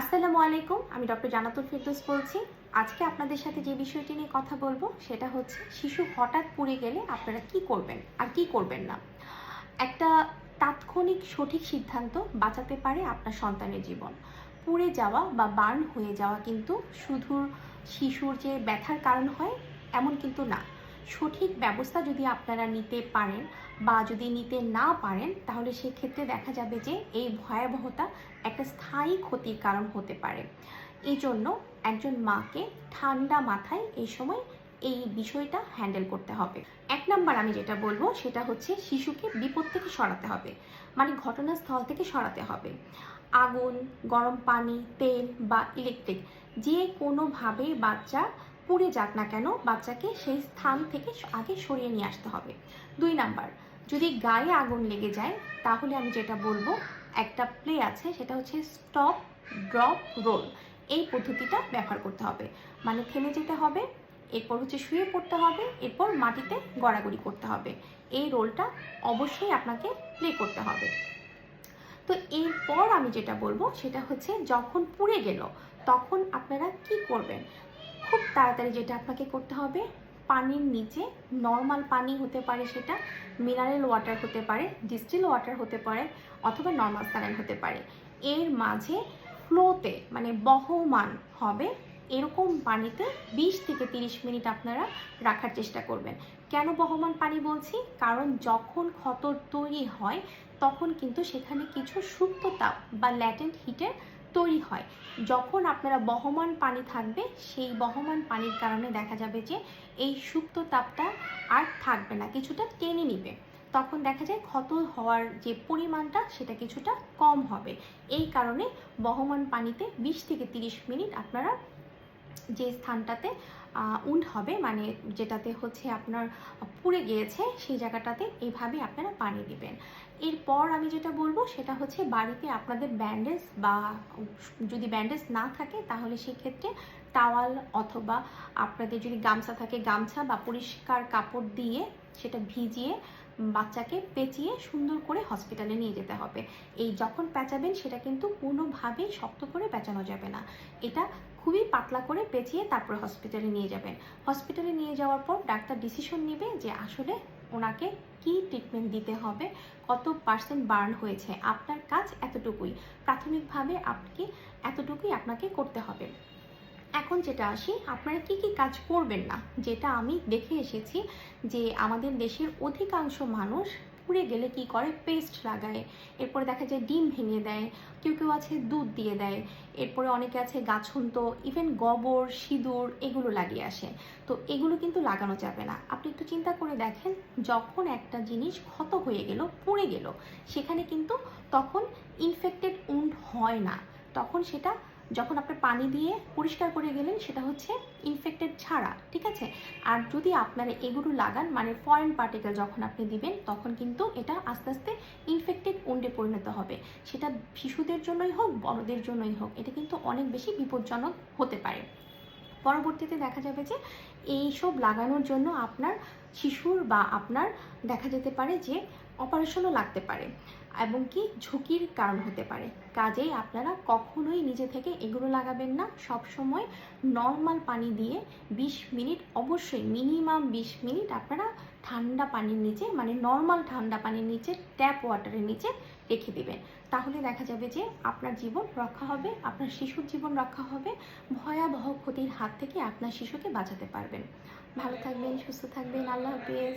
আসসালামু আলাইকুম, আমি ডক্টর জানাতুল ফিরদৌস বলছি। আজকে আপনাদের সাথে যে বিষয়টি নিয়ে কথা বলব, সেটা হচ্ছে শিশু হঠাৎ পড়ে গেলে আপনারা কি করবেন আর কি করবেন না? একটা তাৎক্ষণিক সঠিক সিদ্ধান্ত বাঁচাতে পারে আপনার সন্তানের জীবন। পুড়ে যাওয়া বা বার্ন হয়ে যাওয়া কিন্তু শুধু শিশুর যে ব্যথার কারণ হয়, এমন কিন্তু না। সঠিক ব্যবস্থা যদি আপনারা নিতে পারেন বা যদি নিতে না পারেন, তাহলে সেক্ষেত্রে দেখা যাবে যে এই ভয়াবহতা একটা স্থায়ী ক্ষতির কারণ হতে পারে। এই জন্য একজন মাকে ঠান্ডা মাথায় এই সময় এই বিষয়টা হ্যান্ডেল করতে হবে। এক নাম্বার আমি যেটা বলব, সেটা হচ্ছে শিশুকে বিপদ থেকে সরাতে হবে। মানে ঘটনাস্থল থেকে সরাতে হবে। আগুন, গরম পানি, তেল বা ইলেকট্রিক যে কোনোভাবেই বাচ্চা পুড়ে যাক না কেন বাচ্চাকে সেই স্থান থেকে আগে সরিয়ে নিয়ে আসতে হবে। দুই নাম্বার, যদি গায়ে আগুন লেগে যায়, তাহলে আমি যেটা বলব, একটা প্লে আছে, সেটা হচ্ছে স্টপ ড্রপ রোল এই পদ্ধতিটা ব্যবহার করতে হবে। মানে থেমে যেতে হবে, এরপর হচ্ছে শুয়ে পড়তে হবে, এরপর মাটিতে গড়াগড়ি করতে হবে। এই রোলটা অবশ্যই আপনাকে প্লে করতে হবে। তো এরপর আমি যেটা বলব, সেটা হচ্ছে যখন পুড়ে গেল, তখন আপনারা কি করবেন? খুব তাড়াতাড়ি যেটা আপনাকে করতে হবে, পানির নিচে নর্মাল পানি হতে পারে সেটা মিনারেল ওয়াটার হতে পারে ডিস্টিল ওয়াটার হতে পারে অথবা নর্মাল স্যালাইন হতে পারে। এর মাঝে ফ্লোতে মানে বহমান হবে এরকম পানিতে বিশ থেকে তিরিশ মিনিট আপনারা রাখার চেষ্টা করবেন। কেন বহমান পানি বলছি? কারণ যখন ক্ষত তৈরি হয়, তখন কিন্তু সেখানে কিছু সুপ্ত তাপ বা ল্যাটেন্ট হিটের তৈরি হয়। যখন আপনারা বহমান পানি থাকবে, সেই বহমান পানির কারণে দেখা যাবে যে এই সুপ্ত তাপটা আর থাকবে না, কিছুটা টেনে নিবে। তখন দেখা যায় ক্ষত হওয়ার যে পরিমাণটা, সেটা কিছুটা কম হবে। এই কারণে বহমান পানিতে বিশ থেকে তিরিশ মিনিট আপনারা যে স্থানটাতে উন্ড হবে মানে যেটাতে হচ্ছে আপনার পুড়ে গিয়েছে, সেই জায়গাটাতে এইভাবে আপনারা পানি দিবেন। এরপর আমি যেটা বলব, সেটা হচ্ছে বাড়িতে আপনাদের ব্যান্ডেজ বা যদি ব্যান্ডেজ না থাকে, তাহলে সেক্ষেত্রে টাওয়াল অথবা আপনাদের যদি গামছা থাকে, গামছা বা পরিষ্কার কাপড় দিয়ে সেটা ভিজিয়ে বাচ্চাকে পেঁচিয়ে সুন্দর করে হসপিটালে নিয়ে যেতে হবে। এই যখন পেঁচাবেন, সেটা কিন্তু কোনোভাবেই শক্ত করে পেঁচানো যাবে না। এটা খুবই পাতলা করে পেঁচিয়ে তারপরে হসপিটালে নিয়ে যাবেন। হসপিটালে নিয়ে যাওয়ার পর ডাক্তার ডিসিশন নেবে যে আসলে ওনাকে কি ট্রিটমেন্ট দিতে হবে, কত পার্সেন্ট বার্ন হয়েছে, আপনার কাজ এতটুকুই। প্রাথমিকভাবে আপনি এতটুকুই আপনাকে করতে হবে। এখন যেটা আসি, আপনারা কি কি কাজ করবেন না? যেটা আমি দেখে এসেছি যে আমাদের দেশের অধিকাংশ মানুষ পুড়ে গেলে কি করে? পেস্ট লাগায়। এরপরে দেখা যায় ডিম ভেঙে দেয়, কেউ কেউ আছে দুধ দিয়ে দেয়, এরপরে অনেকে আছে গাছন্ত ইভেন গোবর, সিঁদুর এগুলো লাগিয়ে আসে। তো এগুলো কিন্তু লাগানো যাবে না। আপনি একটু চিন্তা করে দেখেন, যখন একটা জিনিস ক্ষত হয়ে গেল, পুড়ে গেল, সেখানে কিন্তু তখন ইনফেক্টেড উন্ড হয় না। তখন সেটা যখন আপনি পানি দিয়ে পরিষ্কার করে গেলেন, সেটা হচ্ছে ইনফেক্টেড ছাড়া, ঠিক আছে? আর যদি আপনারা এগুলো লাগান মানে ফরেন পার্টিকেল যখন আপনি দিবেন, তখন কিন্তু এটা আস্তে আস্তে ইনফেক্টেড উন্ডে পরিণত হবে। সেটা শিশুদের জন্যই হোক, বড়দের জন্যই হোক, এটা কিন্তু অনেক বেশি বিপজ্জনক হতে পারে। পরবর্তীতে দেখা যাবে যে এইসব লাগানোর জন্য আপনার শিশুর বা আপনার দেখা যেতে পারে যে অপারেশনও লাগতে পারে এবং কি ঝুঁকির কারণ হতে পারে। কাজেই আপনারা কখনোই নিজে থেকে এগুলো লাগাবেন না। সব সময় নর্মাল পানি দিয়ে 20 মিনিট, অবশ্যই মিনিমাম 20 মিনিট আপনারা ঠান্ডা পানির নিচে মানে নর্মাল ঠান্ডা পানির নিচে ট্যাপ ওয়াটারের নিচে রেখে দিবেন। তাহলে দেখা যাবে যে আপনার জীবন রক্ষা হবে, আপনার শিশুর জীবন রক্ষা হবে, ভয়াবহ ক্ষতির হাত থেকে আপনার শিশুকে বাঁচাতে পারবেন। ভালো থাকবেন, সুস্থ থাকবেন, আল্লাহ হাফিজ।